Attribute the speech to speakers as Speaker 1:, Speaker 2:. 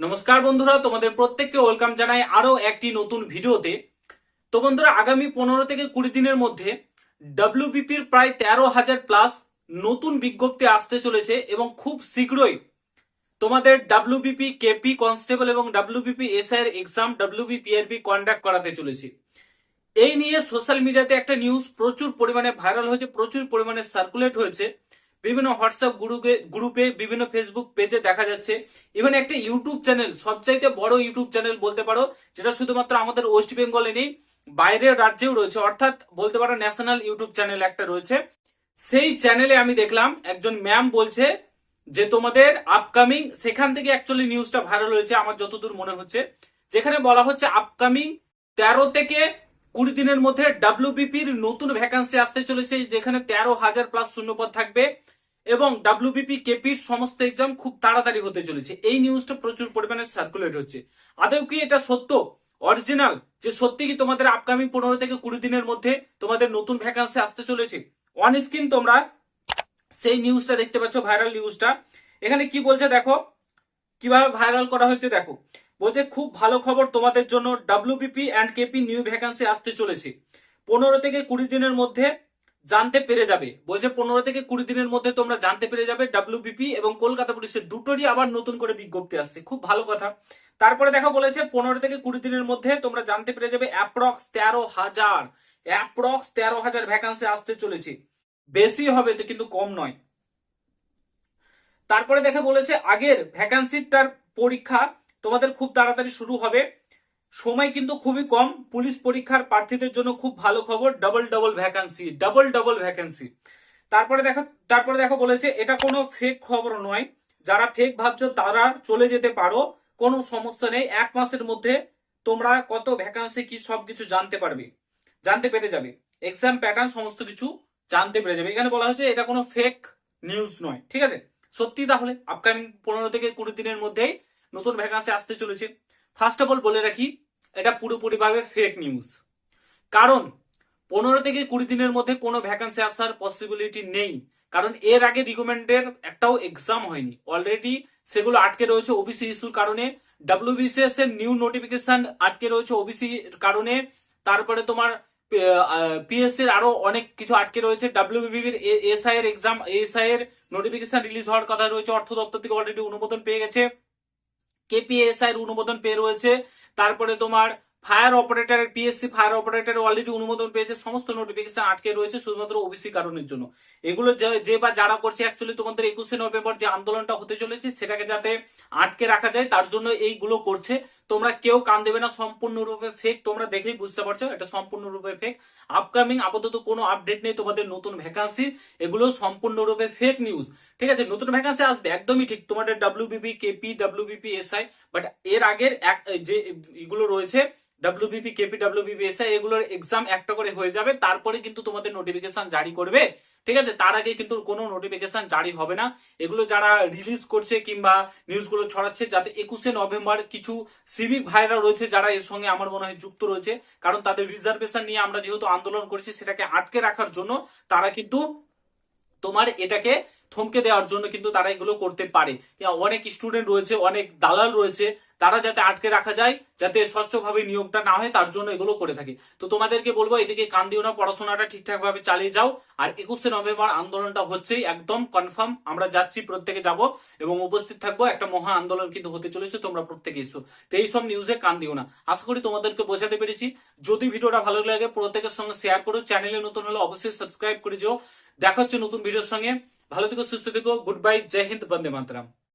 Speaker 1: নমস্কার বন্ধুরা, তোমাদের প্রত্যেককে ওয়েলকাম জানাই আরও একটি নতুন ভিডিওতে। তো বন্ধুরা, আগামী পনেরো থেকে কুড়ি দিনের মধ্যে ডাব্লিউবিপির প্রায় তেরো হাজার প্লাস নতুন বিজ্ঞপ্তি আসতে চলেছে এবং খুব শীঘ্রই তোমাদের ডাব্লিউবিপি কেপি কনস্টেবল এবং ডাব্লিউবিপি এসআই এর এক্সাম ডাব্লিউবিপিআরপি কন্ডাক্ট করাতে চলেছে। এই নিয়ে সোশ্যাল মিডিয়াতে একটা নিউজ প্রচুর পরিমাণে ভাইরাল হয়েছে, প্রচুর পরিমাণে সার্কুলেট হয়েছে। বিভিন্ন হোয়াটসঅ্যাপ গ্রুপে গ্রুপে, বিভিন্ন ফেসবুক পেজে দেখা যাচ্ছে। ইভেন একটা ইউটিউব চ্যানেল সবচাইতে বড় ইউটিউব চ্যানেল বলতে পারো, যেটা শুধুমাত্র আমাদের ওয়েস্ট বেঙ্গলে নেই, বাইরের রাজ্যেও রয়েছে। অর্থাৎ বলতে পারো ন্যাশনাল ইউটিউব চ্যানেল একটা রয়েছে। সেই চ্যানেলে আমি দেখলাম, একজন ম্যাম বলছে যে তোমাদের আপকামিং সেখান থেকে অ্যাকচুয়ালি নিউজটা ভাইরাল হয়েছে, আমার যতদূর মনে হচ্ছে। যেখানে বলা হচ্ছে আপকামিং তেরো থেকে কুড়ি দিনের মধ্যে ডাব্লিউবিপির নতুন ভ্যাকান্সি আসতে চলেছে, যেখানে তেরো হাজার প্লাস শূন্যপদ থাকবে। এবং ডাব্লিউবিপি কেপির সমস্ত এক্সাম খুব তাড়াতাড়ি হতে চলেছে। এই নিউজটা প্রচুর পরিমাণে সার্কুলেট হচ্ছে। আদৌ কি এটা সত্য? অরিজিনাল যে সত্যি কি তোমাদের আপকামিং পনেরো থেকে কুড়ি দিনের মধ্যে তোমাদের নতুন ভ্যাকান্সি আসতে চলেছে? অন স্ক্রিন তোমরা সেই নিউজটা দেখতে পাচ্ছ ভাইরাল নিউজটা এখানে কি বলছে দেখো? কীভাবে ভাইরাল করা হয়েছে দেখো। বলছে খুব ভালো খবর তোমাদের জন্য WBP and KP new vacancy আসতে চলেছে। পনেরো থেকে কুড়ি দিনের মধ্যে জানতে পেরে যাবে। বলছে পনেরো থেকে কুড়ি দিনের মধ্যে তোমরা জানতে পেরে যাবে ডাব্লিউবিপি এবং কলকাতা পুলিশের দুটোরই আবার নতুন করে বিজ্ঞপ্তি আসছে। খুব ভালো কথা। তারপরে দেখো বলেছে পনেরো থেকে কুড়ি দিনের মধ্যে তোমরা জানতে পেরে যাবে অ্যাপ্রক্স তেরো হাজার। অ্যাপ্রক্স তেরো হাজার ভ্যাকান্সি আসতে চলেছে। বেশি হবে তো কিন্তু কম নয়। তারপরে দেখে বলেছে আগের ভ্যাকান্সিটার পরীক্ষা তোমাদের খুব তাড়াতাড়ি শুরু হবে। সময় কিন্তু খুবই কম। পুলিশ পরীক্ষার প্রার্থীদের জন্য খুব ভালো খবর double double vacancy double double vacancy তারপরে দেখো তারপরে দেখো বলেছে, এটা কোনো ফেক খবর নয়। যারা ফেক ভাবছ, তারা চলে যেতে পারো, কোনো সমস্যা নেই। এক মাসের মধ্যে তোমরা কত ভ্যাকান্সি কি সবকিছু জানতে পারবে, জানতে পেরে যাবে। এক্সাম প্যাটার্ন সমস্ত কিছু জানতে পেরে যাবে। এখানে বলা হচ্ছে এটা কোনো ফেক নিউজ নয়, ঠিক আছে? সত্যি তাহলে আপকামিং পনেরো থেকে কুড়ি দিনের মধ্যেই নতুন ভ্যাকান্সি আসতে চলেছে। ফার্স্ট অফ অল বলে রাখি এটা পুরোপুরিভাবে ফেক নিউজ কারণ পনেরো থেকে কুড়ি দিনের মধ্যে কোনো ভ্যাকান্সি আসার পসিবিলিটি নেই। কারণ এর আগে রিকমেন্ডের একটাও এক্সাম হয়নি। অলরেডি সেগুলো আটকে রয়েছে ওবিসি ইস্যুর কারণে। ডাব্লিউবিসিএস এর নিউ নোটিফিকেশন আটকে রয়েছে ওবিসি কারণে। তারপরে তোমার পিএসসি এর আরও অনেক কিছু আটকে রয়েছে। ডাব্লিউবিবির এসআই এর এক্সাম এসআই এর নোটিফিকেশন রিলিজ হওয়ার কথা রয়েছে। অর্থ দপ্তর থেকে অলরেডি অনুমোদন পেয়ে গেছে। কেপিএসআই এর অনুমোদন পেয়ে রয়েছে। তারপরে তোমার ফায়ার অপারেটরের পিএসসি ফায়ার অপারেটর অলরেডি অনুমোদন পেয়েছে, সমস্ত নোটিফিকেশন আটকে রয়েছে শুধুমাত্র ওবিসি কারণের জন্য। এগুলো যে বা যারা করছে অ্যাকচুয়ালি তোমাদের একুশে নভেম্বর যে আন্দোলনটা হতে চলেছে, সেটাকে যাতে আটকে রাখা যায়, তার জন্য এইগুলো করছে। তোমরা কেউ কান দেবে না, সম্পূর্ণরূপে ফেক তোমরা দেখেই বুঝতে পারছ, এটা সম্পূর্ণরূপে ফেক আপকামিং আপাতত কোনো আপডেট নেই, তোমাদের নতুন ভ্যাকান্সি এগুলো সম্পূর্ণরূপে ফেক নিউজ ঠিক আছে, নতুন ভ্যাকান্সি আসবে, একদমই ঠিক, তোমাদের WBP KP WBP SI but এর আগের এক, যে এগুলো রয়েছে ডাব্লিউবিপি কেপি ডাব্লিউবিপি এসআই এগুলোর এক্সাম একটা করে হয়ে যাবে, তারপরে কিন্তু তোমাদের নোটিফিকেশন জারি করবে। ঠিক আছে? তার আগে কিন্তু কোনো নোটিফিকেশন জারি হবে না। এগুলো যারা রিলিজ করছে কিংবা নিউজগুলো ছড়াচ্ছে, যাতে একুশে নভেম্বর কিছু সিভিক ভাইরা রয়েছে যারা এর সঙ্গে আমার মনে হয় যুক্ত রয়েছে, কারণ তাদের রিজার্ভেশন নিয়ে আমরা যেহেতু আন্দোলন করছি, সেটাকে আটকে রাখার জন্য তারা কিন্তু তোমার এটাকে থমকে দেওয়ার জন্য কিন্তু তারা এগুলো করতে পারে। অনেক স্টুডেন্ট রয়েছে, অনেক দালাল রয়েছে, তারা যাতে আটকে রাখা যায়, যাতে স্বচ্ছভাবে নিয়োগটা না হয়, তার জন্য এগুলো করে থাকে। তো তোমাদেরকে বলব, এদিকে কান দিও না, পড়াশোনাটা ঠিকঠাক ভাবে চালিয়ে যাও। আর একুশে নভেম্বর আন্দোলনটা হচ্ছেই একদম কনফার্ম আমরা যাচ্ছি, প্রত্যেকে যাব এবং উপস্থিত থাকব। একটা মহা আন্দোলন কিন্তু হতে চলেছে, তোমরা প্রত্যেকে এসো। তো এইসব নিউজে কান দিও না। আশা করি তোমাদেরকে বোঝাতে পেরেছি। যদি ভিডিওটা ভালো লাগে, প্রত্যেকের সঙ্গে শেয়ার করো। চ্যানেলে নতুন হলে অবশ্যই সাবস্ক্রাইব করে যেও। দেখা হচ্ছে নতুন ভিডিওর সঙ্গে। ভালো থেকো সুস্থ থেকো গুড বাই জয় হিন্দ বন্দে মাতরাম